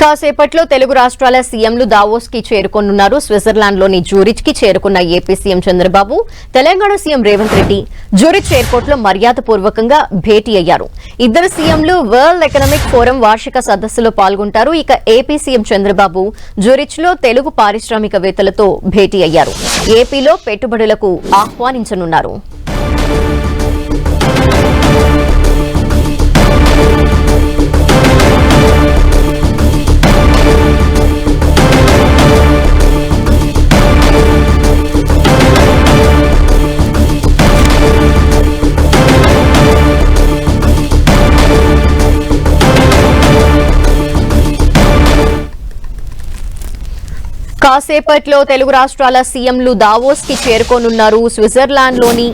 కాసేపట్లో తెలుగు రాష్ట్రాల సీఎంలు దావోస్కి చేరుకోనున్నారు. స్విట్జర్లాండ్లోని జూరిచ్కి చేరుకున్న AP CM Chandrababu Telangana CM Revanth Reddy Zurich ఎయిర్పోర్ట్లో మర్యాదపూర్వకంగా భేటీ అయ్యారు. ఇద్దరు సీఎంలు వరల్డ్ ఎకనామిక్ ఫోరం వార్షిక సదస్సులో పాల్గొంటారు. ఇక ఏపీ సీఎం చంద్రబాబు జూరిచ్లో తెలుగు పారిశ్రామికవేత్తలతో భేటీ అయ్యారు. ఏపీలో పెట్టుబడులకు ఆహ్వానించనున్నారు. కాసేపట్లో తెలుగు రాష్ట్రాల సీఎంలు దావోస్కి చేరుకోనున్నారు. స్విట్జర్లాండ్లోని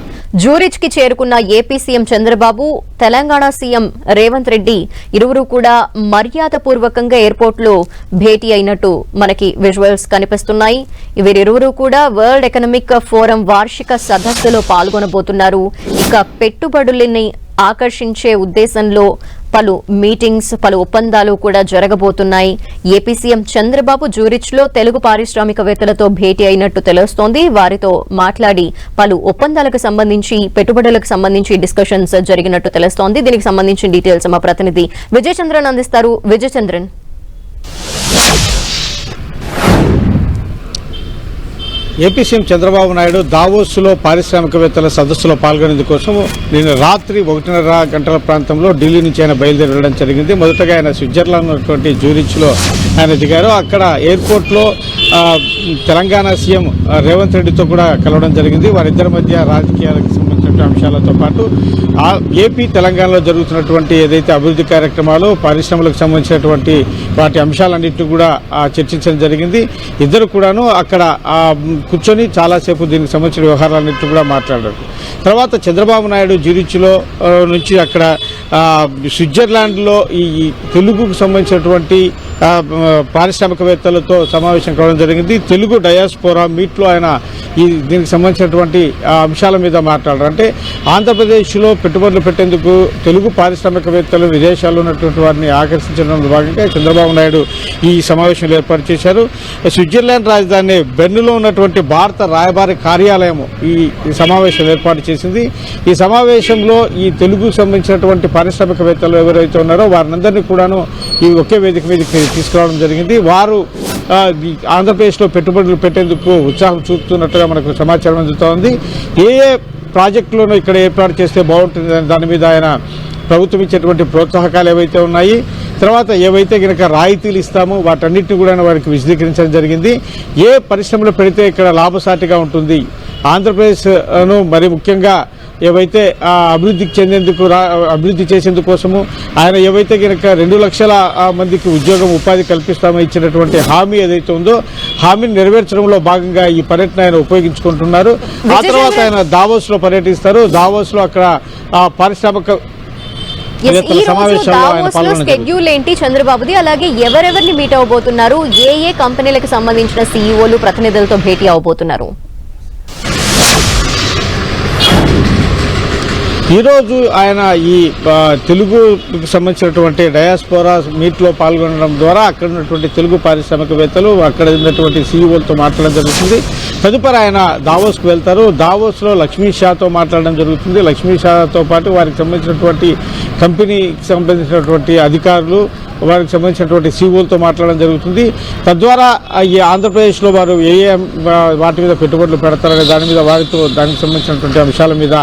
జూరిచ్కి చేరుకున్న AP CM Chandrababu Telangana CM Revanth Reddy ఇరువురు కూడా మర్యాదపూర్వకంగా ఎయిర్పోర్ట్లో భేటీ అయినట్టు మనకి విజువల్స్ కనిపిస్తున్నాయి. వీరిరువురు కూడా వరల్డ్ ఎకనామిక్ ఫోరం వార్షిక సదస్సులో పాల్గొనబోతున్నారు. ఇక పెట్టుబడులని ఆకర్షించే ఉద్దేశంలో పలు మీటింగ్స్ పలు ఒప్పందాలు కూడా జరగబోతున్నాయి. ఏపీ సీఎం చంద్రబాబు జూరిచ్లో తెలుగు పారిశ్రామికవేత్తలతో భేటీ అయినట్టు తెలుస్తోంది. వారితో మాట్లాడి పలు ఒప్పందాలకు సంబంధించి పెట్టుబడులకు సంబంధించి డిస్కషన్స్ జరిగినట్టు తెలుస్తోంది. దీనికి సంబంధించిన డీటెయిల్స్ మా ప్రతినిధి విజయ్ చంద్రన్ అందిస్తారు. విజయచంద్రన్. ఏపీ సీఎం చంద్రబాబు నాయుడు దావోస్లో పారిశ్రామికవేత్తల సదస్సులో పాల్గొనేందుకోసం నిన్న రాత్రి ఒకటిన్నర గంటల ప్రాంతంలో ఢిల్లీ నుంచి ఆయన బయలుదేరి వెళ్ళడం జరిగింది. మొదటగా ఆయన స్విట్జర్లాండ్ ఉన్నటువంటి జూరిచ్లో ఆయన దిగారు. అక్కడ ఎయిర్పోర్ట్లో తెలంగాణ సీఎం రేవంత్ రెడ్డితో కూడా కలవడం జరిగింది. వారిద్దరి మధ్య రాజకీయాలకు సంబంధించిన అంశాలతో పాటు ఆ ఏపీ తెలంగాణలో జరుగుతున్నటువంటి ఏదైతే అభివృద్ధి కార్యక్రమాలు పరిశ్రమలకు సంబంధించినటువంటి వాటి అంశాలన్నింటినీ కూడా చర్చించడం జరిగింది. ఇద్దరు కూడాను అక్కడ కూర్చొని చాలాసేపు దీనికి సంబంధించిన వ్యవహారాలన్నింటినీ కూడా మాట్లాడారు. తర్వాత చంద్రబాబు నాయుడు జిరిచ్లో నుంచి అక్కడ స్విట్జర్లాండ్లో ఈ తెలుగుకు సంబంధించినటువంటి పారిశ్రామికవేత్తలతో సమావేశం కావడం జరిగింది. తెలుగు డయాస్పోరా మీట్లో ఆయన ఈ దీనికి సంబంధించినటువంటి అంశాల మీద మాట్లాడారు. అంటే ఆంధ్రప్రదేశ్లో పెట్టుబడులు పెట్టేందుకు తెలుగు పారిశ్రామికవేత్తలు విదేశాల్లో ఉన్నటువంటి వారిని ఆకర్షించడంలో భాగంగా చంద్రబాబు నాయుడు ఈ సమావేశంలో ఏర్పాటు చేశారు. స్విట్జర్లాండ్ రాజధాని బెర్న్లో ఉన్నటువంటి భారత రాయబారి కార్యాలయం ఈ సమావేశం ఏర్పాటు చేసింది. ఈ సమావేశంలో ఈ తెలుగు సంబంధించినటువంటి పారిశ్రామికవేత్తలు ఎవరైతే ఉన్నారో వారినందరినీ కూడాను ఈ ఒకే వేదిక మీదకి తీసుకురావడం జరిగింది. వారు ఆంధ్రప్రదేశ్లో పెట్టుబడులు పెట్టేందుకు ఉత్సాహం చూపుతున్నట్టుగా మనకు సమాచారం అందుతోంది. ఏ ఏ ప్రాజెక్టులను ఇక్కడ ఏర్పాటు చేస్తే బాగుంటుంది దాని మీద ఆయన ప్రభుత్వం ఇచ్చేటువంటి ప్రోత్సాహకాలు ఏవైతే ఉన్నాయి తర్వాత ఏవైతే కనుక రాయితీలు ఇస్తామో వాటన్నిటిని కూడా వారికి విశదీకరించడం జరిగింది. ఏ పరిశ్రమలు పెడితే ఇక్కడ లాభసాటిగా ఉంటుంది? ఆంధ్రప్రదేశ్ను మరి ముఖ్యంగా ఏవైతే ఆ, అభివృద్ధికి చెందేందుకు అభివృద్ధి చేసేందుకు కోసము ఆయన ఏవైతే కనుక రెండు లక్షల మందికి ఉద్యోగం ఉపాధి కల్పిస్తామని ఇచ్చినటువంటి హామీ ఏదైతే ఉందో హామీని నెరవేర్చడంలో భాగంగా ఈ పర్యటన ఆయన ఉపయోగించుకుంటున్నారు. ఆ తర్వాత ఆయన దావోస్లో పర్యటిస్తారు. దావోస్లో అక్కడ పారిశ్రామిక Yes, ఈ వేత్తల రోజు సమావేశంలో ఆయన దావోస్లో పాల్గొనడం జరిగింది. స్కెడ్యూల్ ఏంటి చంద్రబాబుది? అలాగే ఎవరెవరిని మీట్ అవబోతున్నారు? ఏ ఏ కంపెనీలకు సంబంధించిన సీఈఓలు ప్రతినిధులతో భేటీ అవబోతున్నారు? ఈరోజు ఆయన ఈ తెలుగు సంబంధించినటువంటి డయాస్పోరా మీట్లో పాల్గొనడం ద్వారా అక్కడ ఉన్నటువంటి తెలుగు పారిశ్రామికవేత్తలు అక్కడ ఉన్నటువంటి సీఈఓలతో మాట్లాడడం జరుగుతుంది. తదుపరి ఆయన దావోస్కు వెళ్తారు. దావోస్లో లక్ష్మీ షాతో మాట్లాడడం జరుగుతుంది. లక్ష్మీ షాతో పాటు వారికి సంబంధించినటువంటి కంపెనీకి సంబంధించినటువంటి అధికారులు వారికి సంబంధించినటువంటి సీఓలతో మాట్లాడడం జరుగుతుంది. తద్వారా ఈ ఆంధ్రప్రదేశ్లో వారు ఏ వాటి మీద పెట్టుబడులు పెడతారనే దాని మీద వారితో దానికి సంబంధించినటువంటి అంశాల మీద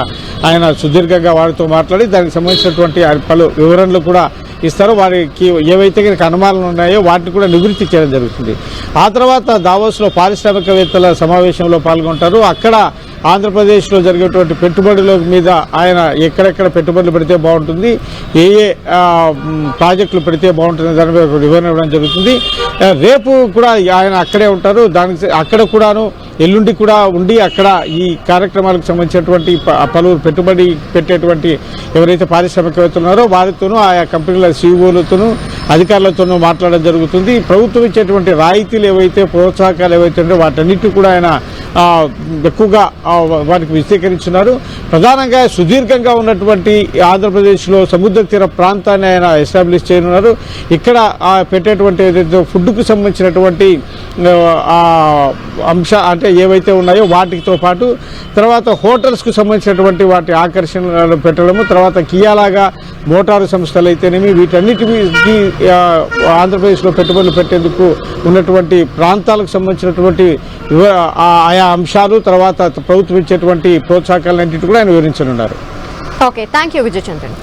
ఆయన సుదీర్ఘంగా వారితో మాట్లాడి దానికి సంబంధించినటువంటి పలు వివరణలు కూడా ఇస్తారు. వారికి ఏవైతే కనుక అనుమానాలు ఉన్నాయో వాటిని కూడా నివృత్తి చేయడం జరుగుతుంది. ఆ తర్వాత దావోస్లో పారిశ్రామికవేత్తల సమావేశంలో పాల్గొంటారు. అక్కడ ఆంధ్రప్రదేశ్లో జరిగేటువంటి పెట్టుబడుల మీద ఆయన ఎక్కడెక్కడ పెట్టుబడులు పెడితే బాగుంటుంది ఏ ఏ ప్రాజెక్టులు పెడితే బాగుంటుంది దాని మీద వివరణ ఇవ్వడం జరుగుతుంది. రేపు కూడా ఆయన అక్కడే ఉంటారు దానికి అక్కడ కూడాను ఎల్లుండి కూడా ఉండి అక్కడ ఈ కార్యక్రమాలకు సంబంధించినటువంటి ప- పలువురు పెట్టుబడి పెట్టేటువంటి ఎవరైతే పారిశ్రామికవేత్తలు ఉన్నారో వారితోనూ ఆయా కంపెనీల సీఈఓలతోనూ అధికారులతోనూ మాట్లాడడం జరుగుతుంది. ప్రభుత్వం ఇచ్చేటువంటి రాయితీలు ఏవైతే ప్రోత్సాహకాలు ఏవైతే ఉన్నాయో వాటన్నిటి కూడా ఆయన ఎక్కువగా వారికి విశదీకరించున్నారు. ప్రధానంగా సుదీర్ఘంగా ఉన్నటువంటి ఆంధ్రప్రదేశ్లో సముద్ర తీర ప్రాంతాన్ని ఆయన ఎస్టాబ్లిష్ చేయనున్నారు. ఇక్కడ పెట్టేటువంటి ఏదైతే ఫుడ్కు సంబంధించినటువంటి అంశ అంటే ఏవైతే ఉన్నాయో వాటితో పాటు తర్వాత హోటల్స్కు సంబంధించినటువంటి వాటి ఆకర్షణలు పెట్టడము తర్వాత కియాలాగా మోటారు సంస్థలు అయితేనేమి వీటన్నిటికి ఆంధ్రప్రదేశ్లో పెట్టుబడులు పెట్టేందుకు ఉన్నటువంటి ప్రాంతాలకు సంబంధించినటువంటి ఆయా అంశాలు తర్వాత ప్రభుత్వం ఇచ్చేటువంటి ప్రోత్సాహకాలన్నింటినీ కూడా ఆయన వివరించనున్నారు. Okay thank you Vijayachandran